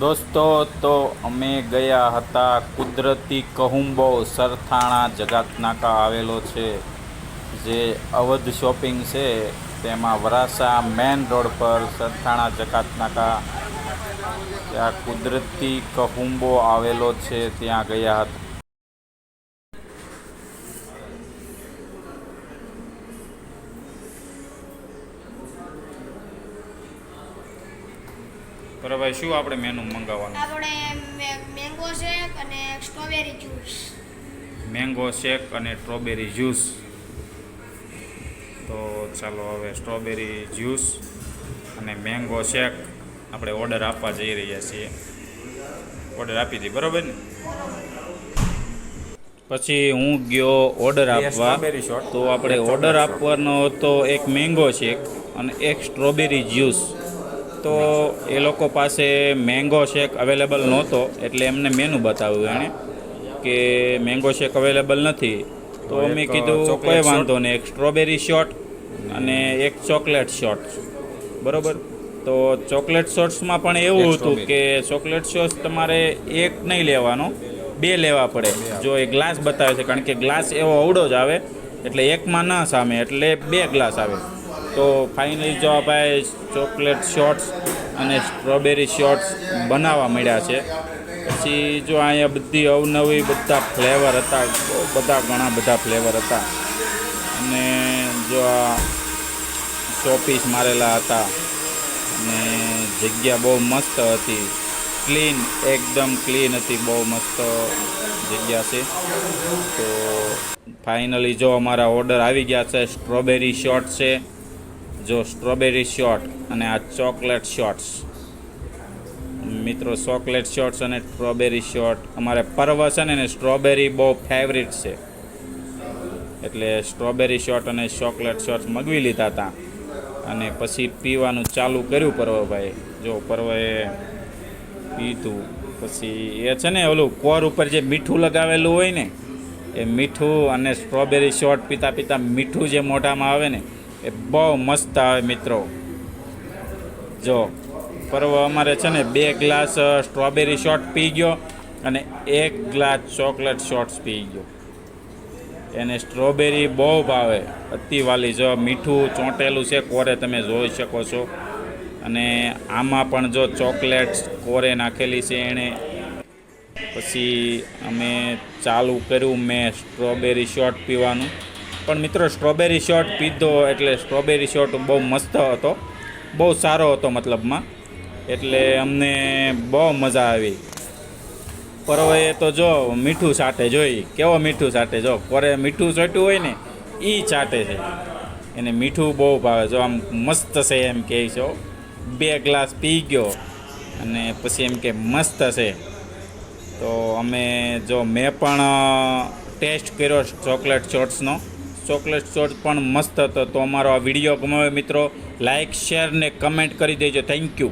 દોસ્તો, તો અમે ગયા હતા કુદરતી કહુંબો સરથાણા જગાતનાકા આવેલો છે, જે અવધ શોપિંગ છે, તેમાં વરાસા મેન રોડ પર સરથાણા જગાતનાકા ત્યાં કુદરતી કહુંબો આવેલો છે, ત્યાં ગયા હતા. બરાબર શું આપણે મેનુ મંગાવવાનું? આપણે મેંગો શેક અને સ્ટ્રોબેરી જ્યુસ મેંગો શેક અને સ્ટ્રોબેરી જ્યુસ તો ચાલો હવે સ્ટ્રોબેરી જ્યુસ અને મેંગો શેક આપણે ઓર્ડર આપવા જઈ રહ્યા છીએ. ઓર્ડર આપી દઈએ બરાબર ને? પછી હું ગયો ઓર્ડર આપવા. તો આપણે ઓર્ડર આપવાનો હતો એક મેંગો શેક અને એક સ્ટ્રોબેરી જ્યુસ તો એ લોકો પાસે મેંગો શેક અવેલેબલ નહોતો એટલે એમને મેનુ બતાવ્યું એણે કે મેંગો શેક અવેલેબલ નથી. તો અમે મેં કીધું કોઈ વાંધો નહીં એક સ્ટ્રોબેરી શોટ અને એક ચોકલેટ શોટ બરોબર? તો ચોકલેટ શોટ્સમાં પણ એવું હતું કે ચોકલેટ શોટ્સ તમારે એક નહીં લેવાનો બે લેવા પડે. જો એ ગ્લાસ બતાવે છે કારણ કે ગ્લાસ એવો અવડો જ આવે એટલે એકમાં ના સામે એટલે બે ગ્લાસ આવે. તો ફાઇનલી જો આ ચોકલેટ શોર્ટ્સ અને સ્ટ્રોબેરી શોર્ટ્સ બનાવવા મળ્યા છે. પછી જો અહીંયા બધી અવનવી બધા ફ્લેવર હતા બધા ઘણા બધા ફ્લેવર હતા. અને જો આ શોપીસ મારેલા હતા. અને જગ્યા બહુ મસ્ત હતી. ક્લીન એકદમ ક્લીન હતી, બહુ મસ્ત જગ્યા છે. તો ફાઇનલી જો અમારા ઓર્ડર આવી ગયા છે સ્ટ્રોબેરી શોર્ટ છે. જો સ્ટ્રોબેરી શોટ અને આ ચોકલેટ શોર્ટ્સ મિત્રો, ચોકલેટ શોર્ટ્સ અને સ્ટ્રોબેરી શોર્ટ અમારે પર્વ છે ને સ્ટ્રોબેરી બહુ ફેવરિટ છે. એટલે સ્ટ્રોબેરી શોર્ટ અને ચોકલેટ શોટ્સ મગવી લીધા હતા અને પછી પીવાનું ચાલુ કર્યું પર્વભાઈ. જો પર્વએ પીધું. પછી એ છે ને, ઓલું કોર ઉપર જે મીઠું લગાવેલું હોય ને, એ મીઠું અને સ્ટ્રોબેરી શોર્ટ પીતા પીતા મીઠું જે મોઢામાં આવે ને એ બહુ મસ્ત આવે મિત્રો. જો, પર્વ અમારે છે ને બે ગ્લાસ સ્ટ્રોબેરી શોટ પી ગયો અને એક ગ્લાસ ચોકલેટ શોર્ટ્સ પી ગયો. એને સ્ટ્રોબેરી બહુ ભાવે. અતિવાલી જો, મીઠું ચોંટેલું છે, કોરે તમે જોઈ શકો છો. અને આમાં પણ જો ચોકલેટ કોરે નાખેલી છે એણે. પછી અમે ચાલુ કર્યું મેં સ્ટ્રોબેરી શોટ પીવાનું. પણ મિત્રો સ્ટ્રોબેરી શોટ પીધો એટલે સ્ટ્રોબેરી શોટ બહુ મસ્ત હતો. બહુ સારો હતો મતલબમાં. એટલે અમને બહુ મજા આવી. પરવે તો જો મીઠું સાટે જોઈ. કેવો મીઠું સાટે જો? પરે મીઠું ચોટ્યું હોય ને એ ચાટે છે. એને મીઠું બહુ ભાવે જો આમ મસ્ત છે એમ કહે છો બે ગ્લાસ પી ગયો અને પછી એમ કે મસ્ત છે. તો અમે જો મેં પણ ટેસ્ટ કર્યો ચોકલેટ શોટ્સનો ચોકલેટ શોટ પણ મસ્ત હતો. તો અમારો આ વીડિયો ગમાવે મિત્રો લાઇક શેર ને કમેન્ટ કરી દેજો. Thank you